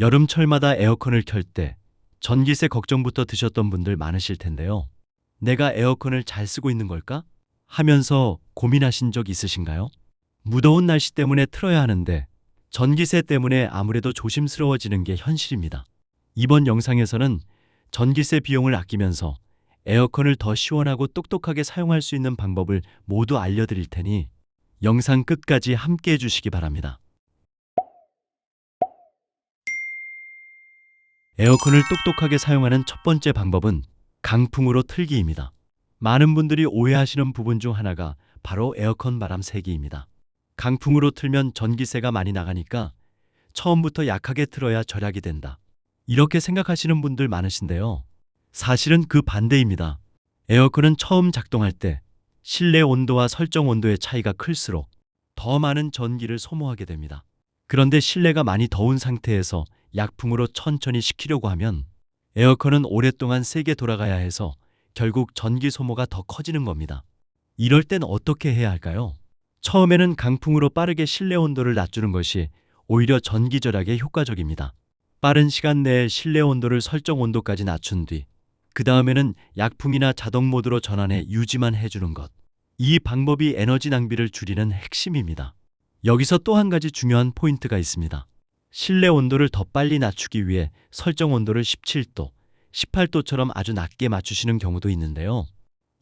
여름철마다 에어컨을 켤 때 전기세 걱정부터 드셨던 분들 많으실 텐데요. 내가 에어컨을 잘 쓰고 있는 걸까? 하면서 고민하신 적 있으신가요? 무더운 날씨 때문에 틀어야 하는데 전기세 때문에 아무래도 조심스러워지는 게 현실입니다. 이번 영상에서는 전기세 비용을 아끼면서 에어컨을 더 시원하고 똑똑하게 사용할 수 있는 방법을 모두 알려드릴 테니 영상 끝까지 함께 해주시기 바랍니다. 에어컨을 똑똑하게 사용하는 첫 번째 방법은 강풍으로 틀기입니다. 많은 분들이 오해하시는 부분 중 하나가 바로 에어컨 바람 세기입니다. 강풍으로 틀면 전기세가 많이 나가니까 처음부터 약하게 틀어야 절약이 된다. 이렇게 생각하시는 분들 많으신데요. 사실은 그 반대입니다. 에어컨은 처음 작동할 때 실내 온도와 설정 온도의 차이가 클수록 더 많은 전기를 소모하게 됩니다. 그런데 실내가 많이 더운 상태에서 약풍으로 천천히 식히려고 하면 에어컨은 오랫동안 세게 돌아가야 해서 결국 전기 소모가 더 커지는 겁니다. 이럴 땐 어떻게 해야 할까요? 처음에는 강풍으로 빠르게 실내 온도를 낮추는 것이 오히려 전기 절약에 효과적입니다. 빠른 시간 내에 실내 온도를 설정 온도까지 낮춘 뒤, 그 다음에는 약풍이나 자동 모드로 전환해 유지만 해주는 것. 이 방법이 에너지 낭비를 줄이는 핵심입니다. 여기서 또 한 가지 중요한 포인트가 있습니다. 실내 온도를 더 빨리 낮추기 위해 설정 온도를 17도, 18도처럼 아주 낮게 맞추시는 경우도 있는데요.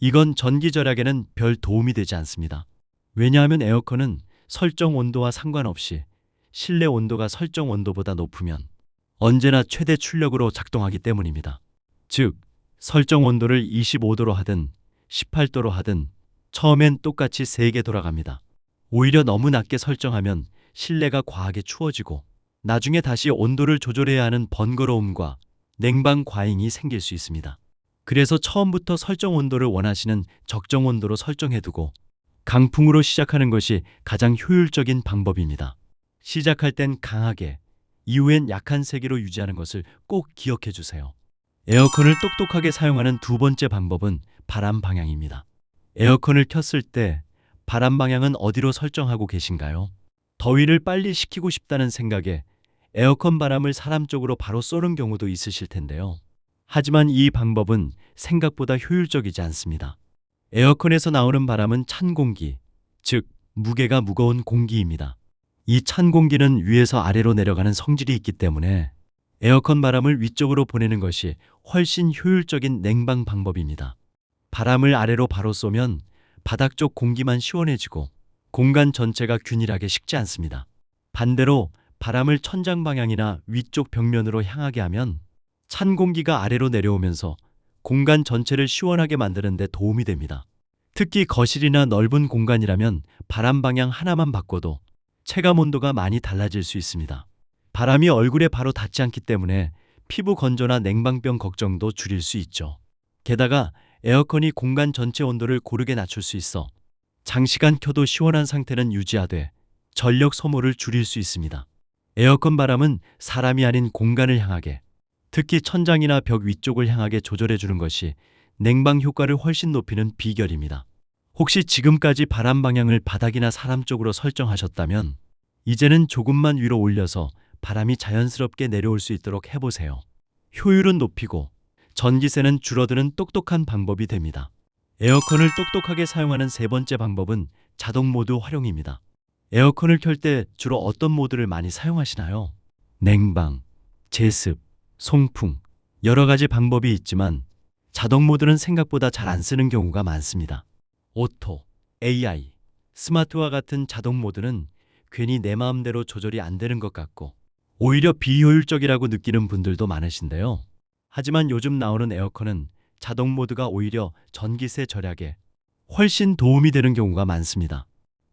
이건 전기 절약에는 별 도움이 되지 않습니다. 왜냐하면 에어컨은 설정 온도와 상관없이 실내 온도가 설정 온도보다 높으면 언제나 최대 출력으로 작동하기 때문입니다. 즉, 설정 온도를 25도로 하든 18도로 하든 처음엔 똑같이 세게 돌아갑니다. 오히려 너무 낮게 설정하면 실내가 과하게 추워지고 나중에 다시 온도를 조절해야 하는 번거로움과 냉방 과잉이 생길 수 있습니다. 그래서 처음부터 설정 온도를 원하시는 적정 온도로 설정해 두고 강풍으로 시작하는 것이 가장 효율적인 방법입니다. 시작할 땐 강하게, 이후엔 약한 세기로 유지하는 것을 꼭 기억해 주세요. 에어컨을 똑똑하게 사용하는 두 번째 방법은 바람 방향입니다. 에어컨을 켰을 때 바람 방향은 어디로 설정하고 계신가요? 더위를 빨리 식히고 싶다는 생각에 에어컨 바람을 사람 쪽으로 바로 쏘는 경우도 있으실 텐데요. 하지만 이 방법은 생각보다 효율적이지 않습니다. 에어컨에서 나오는 바람은 찬 공기, 즉 무게가 무거운 공기입니다. 이 찬 공기는 위에서 아래로 내려가는 성질이 있기 때문에 에어컨 바람을 위쪽으로 보내는 것이 훨씬 효율적인 냉방 방법입니다. 바람을 아래로 바로 쏘면 바닥 쪽 공기만 시원해지고 공간 전체가 균일하게 식지 않습니다. 반대로 바람을 천장 방향이나 위쪽 벽면으로 향하게 하면 찬 공기가 아래로 내려오면서 공간 전체를 시원하게 만드는 데 도움이 됩니다. 특히 거실이나 넓은 공간이라면 바람 방향 하나만 바꿔도 체감 온도가 많이 달라질 수 있습니다. 바람이 얼굴에 바로 닿지 않기 때문에 피부 건조나 냉방병 걱정도 줄일 수 있죠. 게다가 에어컨이 공간 전체 온도를 고르게 낮출 수 있어 장시간 켜도 시원한 상태는 유지하되 전력 소모를 줄일 수 있습니다. 에어컨 바람은 사람이 아닌 공간을 향하게 특히 천장이나 벽 위쪽을 향하게 조절해 주는 것이 냉방 효과를 훨씬 높이는 비결입니다. 혹시 지금까지 바람 방향을 바닥이나 사람 쪽으로 설정하셨다면 이제는 조금만 위로 올려서 바람이 자연스럽게 내려올 수 있도록 해보세요. 효율은 높이고 전기세는 줄어드는 똑똑한 방법이 됩니다. 에어컨을 똑똑하게 사용하는 세 번째 방법은 자동 모드 활용입니다. 에어컨을 켤 때 주로 어떤 모드를 많이 사용하시나요? 냉방, 제습, 송풍, 여러 가지 방법이 있지만 자동 모드는 생각보다 잘 안 쓰는 경우가 많습니다. 오토, AI, 스마트와 같은 자동 모드는 괜히 내 마음대로 조절이 안 되는 것 같고 오히려 비효율적이라고 느끼는 분들도 많으신데요. 하지만 요즘 나오는 에어컨은 자동 모드가 오히려 전기세 절약에 훨씬 도움이 되는 경우가 많습니다.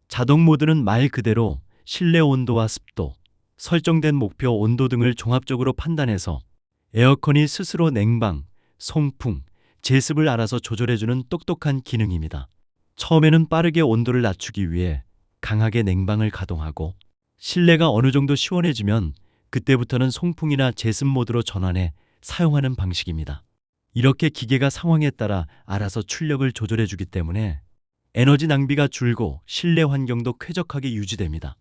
자동 모드는 말 그대로 실내 온도와 습도, 설정된 목표 온도 등을 종합적으로 판단해서 에어컨이 스스로 냉방, 송풍, 제습을 알아서 조절해주는 똑똑한 기능입니다. 처음에는 빠르게 온도를 낮추기 위해 강하게 냉방을 가동하고 실내가 어느 정도 시원해지면 그때부터는 송풍이나 제습 모드로 전환해 사용하는 방식입니다. 이렇게 기계가 상황에 따라 알아서 출력을 조절해 주기 때문에 에너지 낭비가 줄고 실내 환경도 쾌적하게 유지됩니다.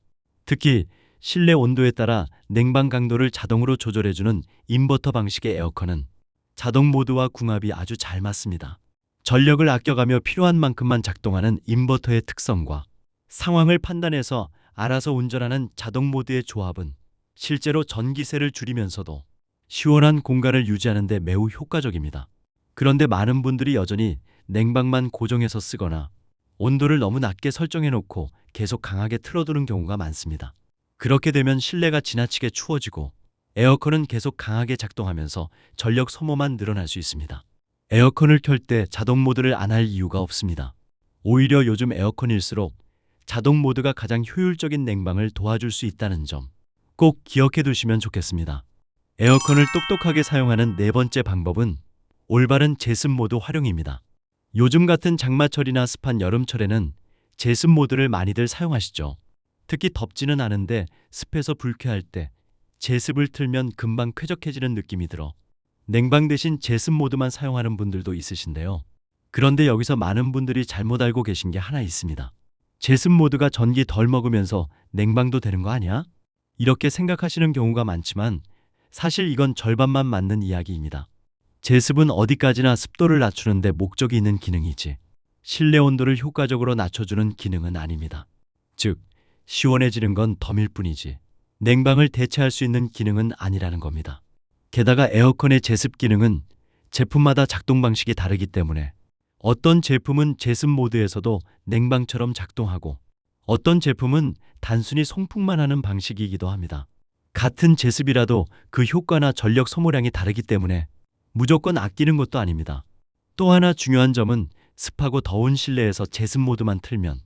특히 실내 온도에 따라 냉방 강도를 자동으로 조절해 주는 인버터 방식의 에어컨은 자동 모드와 궁합이 아주 잘 맞습니다. 전력을 아껴가며 필요한 만큼만 작동하는 인버터의 특성과 상황을 판단해서 알아서 운전하는 자동 모드의 조합은 실제로 전기세를 줄이면서도 시원한 공간을 유지하는 데 매우 효과적입니다. 그런데 많은 분들이 여전히 냉방만 고정해서 쓰거나 온도를 너무 낮게 설정해 놓고 계속 강하게 틀어두는 경우가 많습니다. 그렇게 되면 실내가 지나치게 추워지고 에어컨은 계속 강하게 작동하면서 전력 소모만 늘어날 수 있습니다. 에어컨을 켤 때 자동 모드를 안 할 이유가 없습니다. 오히려 요즘 에어컨일수록 자동 모드가 가장 효율적인 냉방을 도와줄 수 있다는 점 꼭 기억해 두시면 좋겠습니다. 에어컨을 똑똑하게 사용하는 네 번째 방법은 올바른 제습 모드 활용입니다. 요즘 같은 장마철이나 습한 여름철에는 제습 모드를 많이들 사용하시죠. 특히 덥지는 않은데 습해서 불쾌할 때 제습을 틀면 금방 쾌적해지는 느낌이 들어 냉방 대신 제습 모드만 사용하는 분들도 있으신데요. 그런데 여기서 많은 분들이 잘못 알고 계신 게 하나 있습니다. 제습 모드가 전기 덜 먹으면서 냉방도 되는 거 아니야? 이렇게 생각하시는 경우가 많지만 사실 이건 절반만 맞는 이야기입니다. 제습은 어디까지나 습도를 낮추는데 목적이 있는 기능이지 실내 온도를 효과적으로 낮춰주는 기능은 아닙니다. 즉, 시원해지는 건 덤일 뿐이지 냉방을 대체할 수 있는 기능은 아니라는 겁니다. 게다가 에어컨의 제습 기능은 제품마다 작동 방식이 다르기 때문에 어떤 제품은 제습 모드에서도 냉방처럼 작동하고 어떤 제품은 단순히 송풍만 하는 방식이기도 합니다. 같은 제습이라도 그 효과나 전력 소모량이 다르기 때문에 무조건 아끼는 것도 아닙니다. 또 하나 중요한 점은 습하고 더운 실내에서 제습 모드만 틀면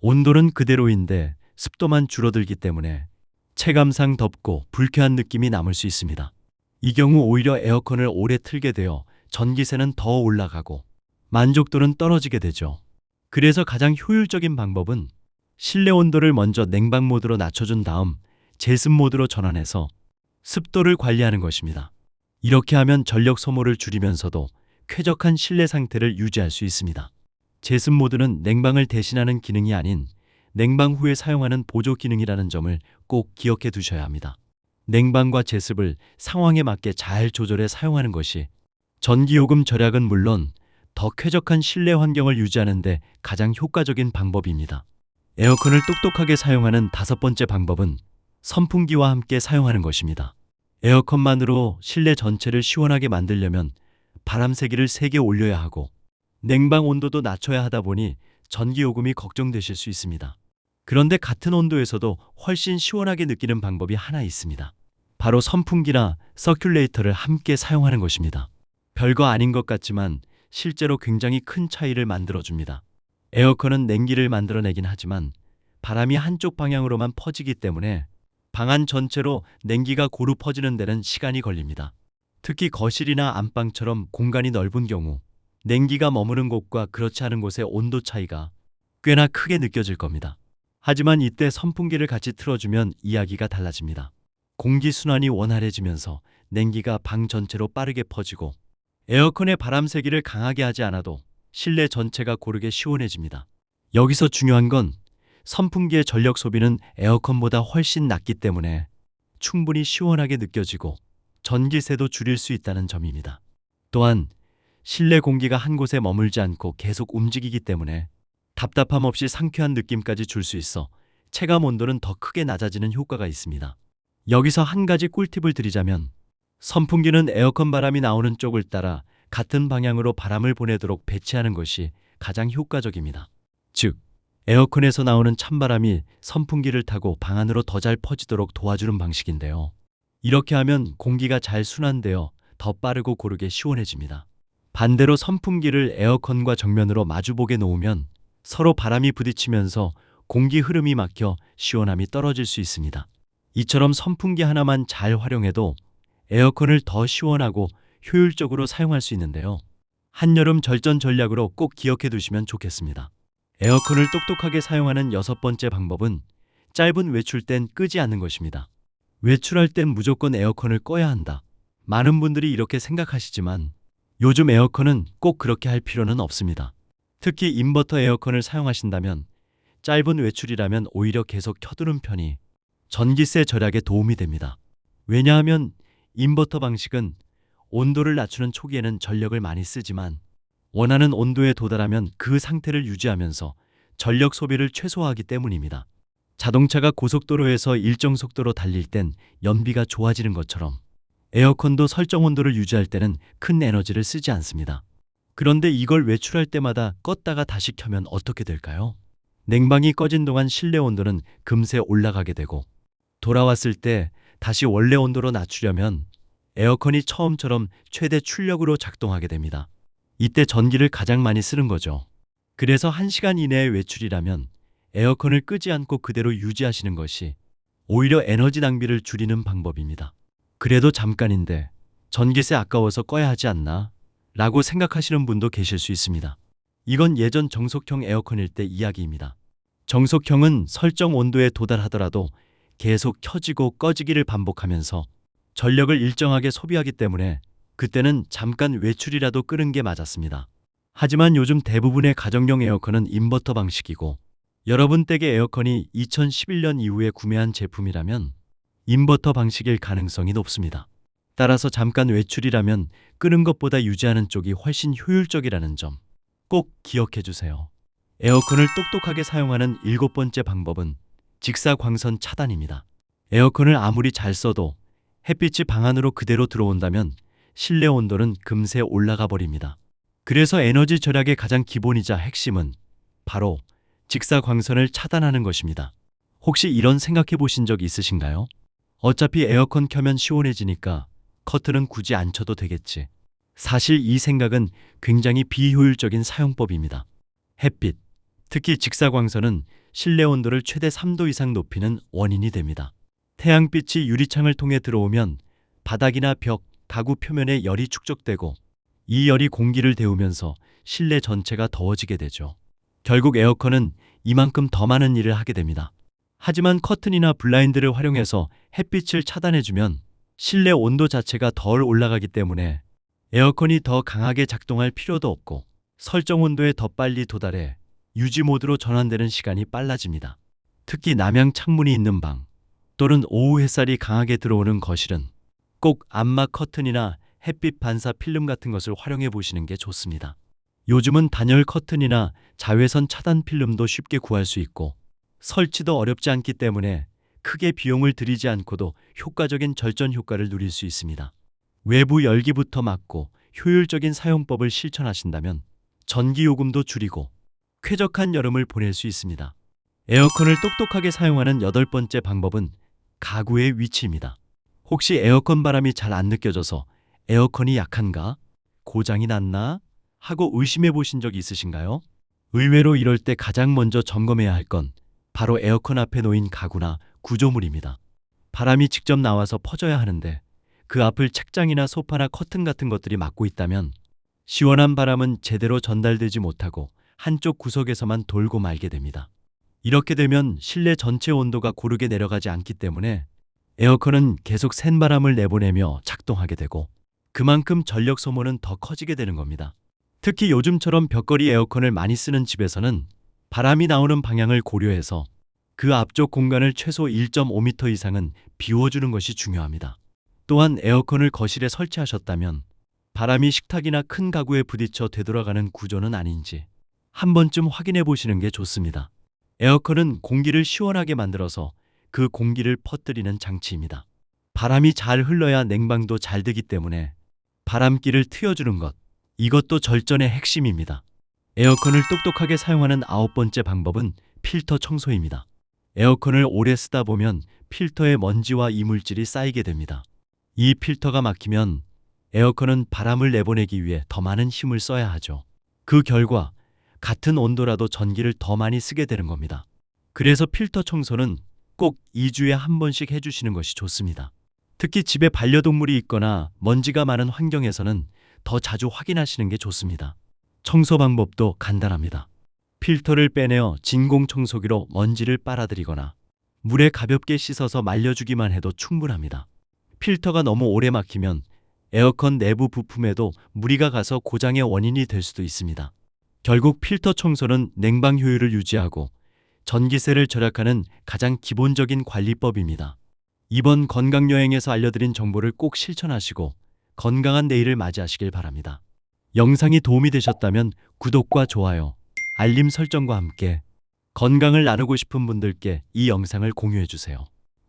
온도는 그대로인데 습도만 줄어들기 때문에 체감상 덥고 불쾌한 느낌이 남을 수 있습니다. 이 경우 오히려 에어컨을 오래 틀게 되어 전기세는 더 올라가고 만족도는 떨어지게 되죠. 그래서 가장 효율적인 방법은 실내 온도를 먼저 냉방 모드로 낮춰준 다음 제습 모드로 전환해서 습도를 관리하는 것입니다. 이렇게 하면 전력 소모를 줄이면서도 쾌적한 실내 상태를 유지할 수 있습니다. 제습 모드는 냉방을 대신하는 기능이 아닌 냉방 후에 사용하는 보조 기능이라는 점을 꼭 기억해 두셔야 합니다. 냉방과 제습을 상황에 맞게 잘 조절해 사용하는 것이 전기요금 절약은 물론 더 쾌적한 실내 환경을 유지하는 데 가장 효과적인 방법입니다. 에어컨을 똑똑하게 사용하는 다섯 번째 방법은 선풍기와 함께 사용하는 것입니다. 에어컨만으로 실내 전체를 시원하게 만들려면 바람 세기를 세게 올려야 하고 냉방 온도도 낮춰야 하다 보니 전기 요금이 걱정되실 수 있습니다. 그런데 같은 온도에서도 훨씬 시원하게 느끼는 방법이 하나 있습니다. 바로 선풍기나 서큘레이터를 함께 사용하는 것입니다. 별거 아닌 것 같지만 실제로 굉장히 큰 차이를 만들어 줍니다. 에어컨은 냉기를 만들어내긴 하지만 바람이 한쪽 방향으로만 퍼지기 때문에 방 안 전체로 냉기가 고루 퍼지는 데는 시간이 걸립니다. 특히 거실이나 안방처럼 공간이 넓은 경우 냉기가 머무는 곳과 그렇지 않은 곳의 온도 차이가 꽤나 크게 느껴질 겁니다. 하지만 이때 선풍기를 같이 틀어주면 이야기가 달라집니다. 공기순환이 원활해지면서 냉기가 방 전체로 빠르게 퍼지고 에어컨의 바람 세기를 강하게 하지 않아도 실내 전체가 고르게 시원해집니다. 여기서 중요한 건 선풍기의 전력 소비는 에어컨보다 훨씬 낮기 때문에 충분히 시원하게 느껴지고 전기세도 줄일 수 있다는 점입니다. 또한 실내 공기가 한 곳에 머물지 않고 계속 움직이기 때문에 답답함 없이 상쾌한 느낌까지 줄 수 있어 체감 온도는 더 크게 낮아지는 효과가 있습니다. 여기서 한 가지 꿀팁을 드리자면 선풍기는 에어컨 바람이 나오는 쪽을 따라 같은 방향으로 바람을 보내도록 배치하는 것이 가장 효과적입니다. 즉, 에어컨에서 나오는 찬바람이 선풍기를 타고 방 안으로 더 잘 퍼지도록 도와주는 방식인데요. 이렇게 하면 공기가 잘 순환되어 더 빠르고 고르게 시원해집니다. 반대로 선풍기를 에어컨과 정면으로 마주보게 놓으면 서로 바람이 부딪히면서 공기 흐름이 막혀 시원함이 떨어질 수 있습니다. 이처럼 선풍기 하나만 잘 활용해도 에어컨을 더 시원하고 효율적으로 사용할 수 있는데요. 한여름 절전 전략으로 꼭 기억해 두시면 좋겠습니다. 에어컨을 똑똑하게 사용하는 여섯 번째 방법은 짧은 외출 땐 끄지 않는 것입니다. 외출할 땐 무조건 에어컨을 꺼야 한다. 많은 분들이 이렇게 생각하시지만 요즘 에어컨은 꼭 그렇게 할 필요는 없습니다. 특히 인버터 에어컨을 사용하신다면 짧은 외출이라면 오히려 계속 켜두는 편이 전기세 절약에 도움이 됩니다. 왜냐하면 인버터 방식은 온도를 낮추는 초기에는 전력을 많이 쓰지만 원하는 온도에 도달하면 그 상태를 유지하면서 전력 소비를 최소화하기 때문입니다. 자동차가 고속도로에서 일정 속도로 달릴 땐 연비가 좋아지는 것처럼 에어컨도 설정 온도를 유지할 때는 큰 에너지를 쓰지 않습니다. 그런데 이걸 외출할 때마다 껐다가 다시 켜면 어떻게 될까요? 냉방이 꺼진 동안 실내 온도는 금세 올라가게 되고 돌아왔을 때 다시 원래 온도로 낮추려면 에어컨이 처음처럼 최대 출력으로 작동하게 됩니다. 이때 전기를 가장 많이 쓰는 거죠. 그래서 1시간 이내의 외출이라면 에어컨을 끄지 않고 그대로 유지하시는 것이 오히려 에너지 낭비를 줄이는 방법입니다. 그래도 잠깐인데 전기세 아까워서 꺼야 하지 않나? 라고 생각하시는 분도 계실 수 있습니다. 이건 예전 정속형 에어컨일 때 이야기입니다. 정속형은 설정 온도에 도달하더라도 계속 켜지고 꺼지기를 반복하면서 전력을 일정하게 소비하기 때문에 그때는 잠깐 외출이라도 끄는 게 맞았습니다. 하지만 요즘 대부분의 가정용 에어컨은 인버터 방식이고 여러분 댁의 에어컨이 2011년 이후에 구매한 제품이라면 인버터 방식일 가능성이 높습니다. 따라서 잠깐 외출이라면 끄는 것보다 유지하는 쪽이 훨씬 효율적이라는 점 꼭 기억해 주세요. 에어컨을 똑똑하게 사용하는 일곱 번째 방법은 직사광선 차단입니다. 에어컨을 아무리 잘 써도 햇빛이 방 안으로 그대로 들어온다면 실내 온도는 금세 올라가 버립니다. 그래서 에너지 절약의 가장 기본이자 핵심은 바로 직사광선을 차단하는 것입니다. 혹시 이런 생각해 보신 적 있으신가요? 어차피 에어컨 켜면 시원해지니까 커튼은 굳이 안 쳐도 되겠지. 사실 이 생각은 굉장히 비효율적인 사용법입니다. 햇빛, 특히 직사광선은 실내 온도를 최대 3도 이상 높이는 원인이 됩니다. 태양빛이 유리창을 통해 들어오면 바닥이나 벽, 가구 표면에 열이 축적되고 이 열이 공기를 데우면서 실내 전체가 더워지게 되죠. 결국 에어컨은 이만큼 더 많은 일을 하게 됩니다. 하지만 커튼이나 블라인드를 활용해서 햇빛을 차단해주면 실내 온도 자체가 덜 올라가기 때문에 에어컨이 더 강하게 작동할 필요도 없고 설정 온도에 더 빨리 도달해 유지 모드로 전환되는 시간이 빨라집니다. 특히 남향 창문이 있는 방 또는 오후 햇살이 강하게 들어오는 거실은 꼭 암막 커튼이나 햇빛 반사 필름 같은 것을 활용해 보시는 게 좋습니다. 요즘은 단열 커튼이나 자외선 차단 필름도 쉽게 구할 수 있고 설치도 어렵지 않기 때문에 크게 비용을 들이지 않고도 효과적인 절전 효과를 누릴 수 있습니다. 외부 열기부터 막고 효율적인 사용법을 실천하신다면 전기 요금도 줄이고 쾌적한 여름을 보낼 수 있습니다. 에어컨을 똑똑하게 사용하는 여덟 번째 방법은 가구의 위치입니다. 혹시 에어컨 바람이 잘 안 느껴져서 에어컨이 약한가? 고장이 났나? 하고 의심해 보신 적 있으신가요? 의외로 이럴 때 가장 먼저 점검해야 할 건 바로 에어컨 앞에 놓인 가구나 구조물입니다. 바람이 직접 나와서 퍼져야 하는데 그 앞을 책장이나 소파나 커튼 같은 것들이 막고 있다면 시원한 바람은 제대로 전달되지 못하고 한쪽 구석에서만 돌고 말게 됩니다. 이렇게 되면 실내 전체 온도가 고르게 내려가지 않기 때문에 에어컨은 계속 센 바람을 내보내며 작동하게 되고 그만큼 전력 소모는 더 커지게 되는 겁니다. 특히 요즘처럼 벽걸이 에어컨을 많이 쓰는 집에서는 바람이 나오는 방향을 고려해서 그 앞쪽 공간을 최소 1.5m 이상은 비워주는 것이 중요합니다. 또한 에어컨을 거실에 설치하셨다면 바람이 식탁이나 큰 가구에 부딪혀 되돌아가는 구조는 아닌지 한 번쯤 확인해 보시는 게 좋습니다. 에어컨은 공기를 시원하게 만들어서 그 공기를 퍼뜨리는 장치입니다. 바람이 잘 흘러야 냉방도 잘 되기 때문에 바람기를 트여주는 것, 이것도 절전의 핵심입니다. 에어컨을 똑똑하게 사용하는 아홉 번째 방법은 필터 청소입니다. 에어컨을 오래 쓰다 보면 필터에 먼지와 이물질이 쌓이게 됩니다. 이 필터가 막히면 에어컨은 바람을 내보내기 위해 더 많은 힘을 써야 하죠. 그 결과 같은 온도라도 전기를 더 많이 쓰게 되는 겁니다. 그래서 필터 청소는 꼭 2주에 한 번씩 해주시는 것이 좋습니다. 특히 집에 반려동물이 있거나 먼지가 많은 환경에서는 더 자주 확인하시는 게 좋습니다. 청소 방법도 간단합니다. 필터를 빼내어 진공 청소기로 먼지를 빨아들이거나 물에 가볍게 씻어서 말려주기만 해도 충분합니다. 필터가 너무 오래 막히면 에어컨 내부 부품에도 무리가 가서 고장의 원인이 될 수도 있습니다. 결국 필터 청소는 냉방 효율을 유지하고 전기세를 절약하는 가장 기본적인 관리법입니다. 이번 건강여행에서 알려드린 정보를 꼭 실천하시고 건강한 내일을 맞이하시길 바랍니다. 영상이 도움이 되셨다면 구독과 좋아요, 알림 설정과 함께 건강을 나누고 싶은 분들께 이 영상을 공유해 주세요.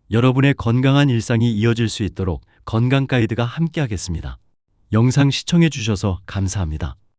여러분의 건강한 일상이 이어질 수 있도록 건강 가이드가 함께하겠습니다. 영상 시청해 주셔서 감사합니다.